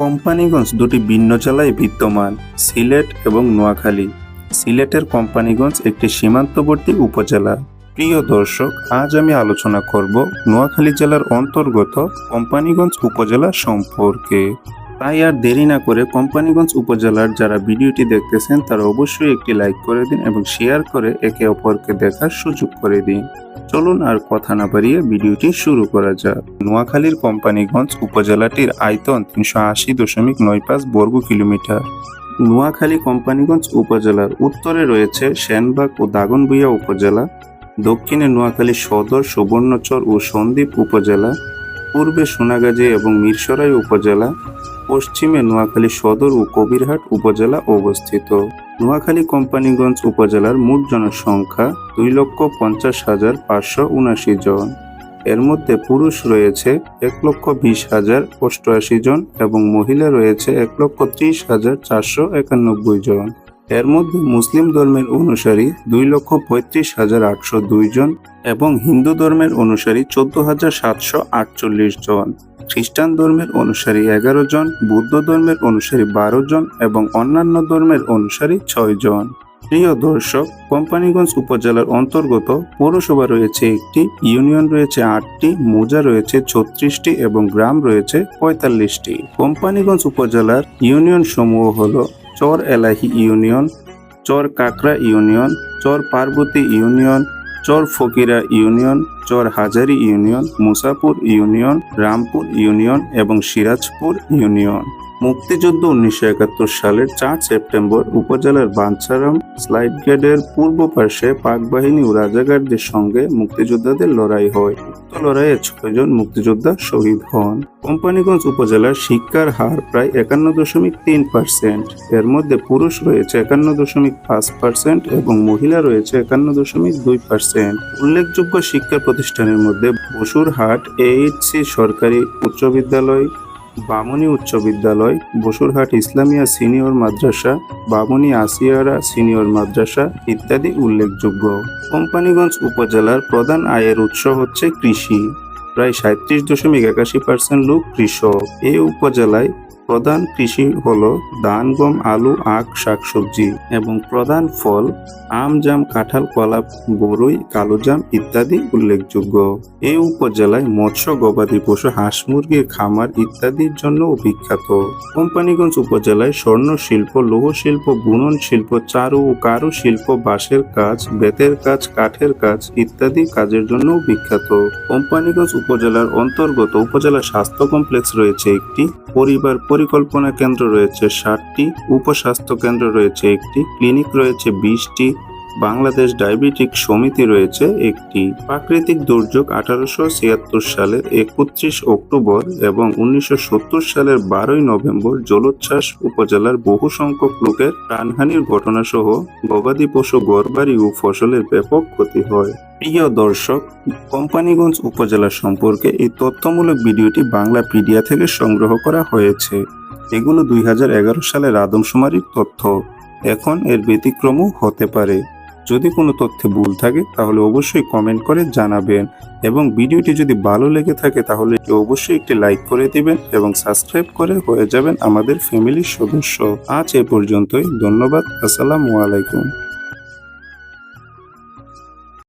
কোম্পানিগঞ্জ দুটি ভিন্ন জেলায় বিদ্যমান, সিলেট এবং নোয়াখালী। সিলেটের কোম্পানিগঞ্জ একটি সীমান্তবর্তী উপজেলা। প্রিয় দর্শক, আজ আমি আলোচনা করব নোয়াখালী জেলার অন্তর্গত কোম্পানিগঞ্জ উপজেলা সম্পর্কে। তাই আর দেরি না করে কোম্পানিগঞ্জ উপজেলার যারা ভিডিওটি দেখতেছেন, তারা অবশ্যই একটি লাইক করে দিন এবং শেয়ার করে একে অপরকে দেখার সুযোগ করে দিন। চলুন আর কথা না বাড়িয়ে ভিডিওটি শুরু করা যাক। নোয়াখালীর কোম্পানিগঞ্জ উপজেলাটির আয়তন তিনশো আশি দশমিক নয় পাঁচ বর্গ কিলোমিটার। নোয়াখালী কোম্পানিগঞ্জ উপজেলার উত্তরে রয়েছে সেনবাগ ও দাগনভূঞা উপজেলা। দক্ষিণে নোয়াখালী সদর, সুবর্ণচর ও সন্দ্বীপ উপজেলা। পূর্বে সোনাগাজী এবং মিরসরাই উপজেলা। পশ্চিমে নোয়াখালী সদর ও কবিরহাট উপজেলা অবস্থিত। নোয়াখালী কোম্পানিগঞ্জ উপজেলার মোট জনসংখ্যা দুই লক্ষ পঞ্চাশ হাজার পাঁচশো উনাশি জন। এর মধ্যে পুরুষ রয়েছে এক লক্ষ বিশ হাজার অষ্টআশি জন এবং মহিলা রয়েছে এক লক্ষ ত্রিশ হাজার চারশো একানব্বই জন। এর মধ্যে মুসলিম ধর্মের অনুসারী দুই লক্ষ পঁয়ত্রিশ হাজার আটশো দুই জন এবং হিন্দু ধর্মের অনুসারী চোদ্দ হাজার সাতশো আটচল্লিশ জন। খ্রিস্টান ধর্মের অনুসারী এগারো জন, বৌদ্ধ ধর্মের অনুসারী বারো জন এবং অন্যান্য ধর্মের অনুসারী ছয় জন। প্রিয় দর্শক, কোম্পানিগঞ্জ উপজেলার অন্তর্গত পৌরসভা রয়েছে একটি, ইউনিয়ন রয়েছে আটটি, মৌজা রয়েছে ছত্রিশটি এবং গ্রাম রয়েছে পঁয়তাল্লিশটি। কোম্পানিগঞ্জ উপজেলার ইউনিয়ন সমূহ হল Char Elahi union, Char Kakra union, Char Parbati union Char Fakira union Char Hazari union Musapur union Rampur union এবং সিরাজপুর ইউনিয়ন। মুক্তিযুদ্ধ উনিশশো একাত্তর সালের চার সেপ্টেম্বর উপজেলার বাঞ্ছারাম স্লাইড পূর্ব পাশে পাক বাহিনী ও রাজাগারদের সঙ্গে মুক্তিযোদ্ধাদের লড়াই হয়। উক্ত লড়াইয়ে ছয়জন মুক্তিযোদ্ধা শহীদ হন। কোম্পানিগঞ্জ উপজেলার শিক্ষার হার প্রায় একান্ন দশমিক তিন পার্সেন্ট। এর মধ্যে পুরুষ রয়েছে একান্ন দশমিক পাঁচ পার্সেন্ট এবং মহিলা রয়েছে একান্ন দশমিক দুই পার্সেন্ট। উল্লেখযোগ্য শিক্ষা প্রতিষ্ঠানের মধ্যে বসুরহাট এইচসি সরকারি উচ্চ বিদ্যালয় বামনি উচ্চ বিদ্যালয়, বসুরহাট ইসলামিয়া সিনিয়র মাদ্রাসা, বামনি আসিয়ারা সিনিয়র মাদ্রাসা ইত্যাদি উল্লেখযোগ্য। কোম্পানিগঞ্জ উপজেলার প্রধান আয়ের উৎস হচ্ছে কৃষি। প্রায় সাঁত্রিশ দশমিক একাশি পার্সেন্ট লোক কৃষক। এই উপজেলায় প্রধান কৃষি হল ধান, গম, আলু, আখ, শাকসবজি এবং প্রধান ফল আম, জাম, কাঁঠাল, কলা, বরই, কালোজাম ইত্যাদি উল্লেখযোগ্য। এই উপজেলায় মৎস্য, গবাদি পশু, হাঁস মুরগির খামার ইত্যাদির জন্য বিখ্যাত। কোম্পানিগঞ্জ উপজেলায় স্বর্ণ শিল্প, লৌহ শিল্প, বুনন শিল্প, চারু ও কারু শিল্প, বাঁশের কাজ, বেতের কাজ, কাঠের কাজ ইত্যাদি কাজের জন্য বিখ্যাত। কোম্পানিগঞ্জ উপজেলার অন্তর্গত উপজেলা স্বাস্থ্য কমপ্লেক্স রয়েছে একটি পরিবার পরিকল্পনা কেন্দ্র রয়েছে ষাটটি উপস্বাস্থ্য কেন্দ্র রয়েছে একটি ক্লিনিক রয়েছে বিশটি বাংলাদেশ ডায়াবেটিক সমিতি রয়েছে একটি প্রাকৃতিক দুর্যোগ আঠারোশো ছিয়াত্তর সালের একত্রিশ অক্টোবর এবং উনিশশো সত্তর সালের বারোই নভেম্বর জলোচ্ছ্বাস উপজেলার বহু সংখ্যক লোকের প্রাণহানির ঘটনা সহ গবাদি পশু গড়বাড়ি ও ফসলের ব্যাপক ক্ষতি হয়। প্রিয় দর্শক, কোম্পানিগঞ্জ উপজেলা সম্পর্কে এই তথ্যমূলক ভিডিওটি বাংলা পিডিয়া থেকে সংগ্রহ করা হয়েছে। এগুলো দুই হাজার এগারো সালের আদমশুমারির তথ্য। এখন এর ব্যতিক্রমও হতে পারে। যদি কোনো তথ্যে ভুল থাকে, তাহলে অবশ্যই কমেন্ট করে জানাবেন এবং ভিডিওটি যদি ভালো লেগে থাকে, তাহলে অবশ্যই একটি লাইক করে দিবেন এবং সাবস্ক্রাইব করে হয়ে যাবেন আমাদের ফ্যামিলির সদস্য। আজ এ পর্যন্তই, ধন্যবাদ, আসসালামু আলাইকুম।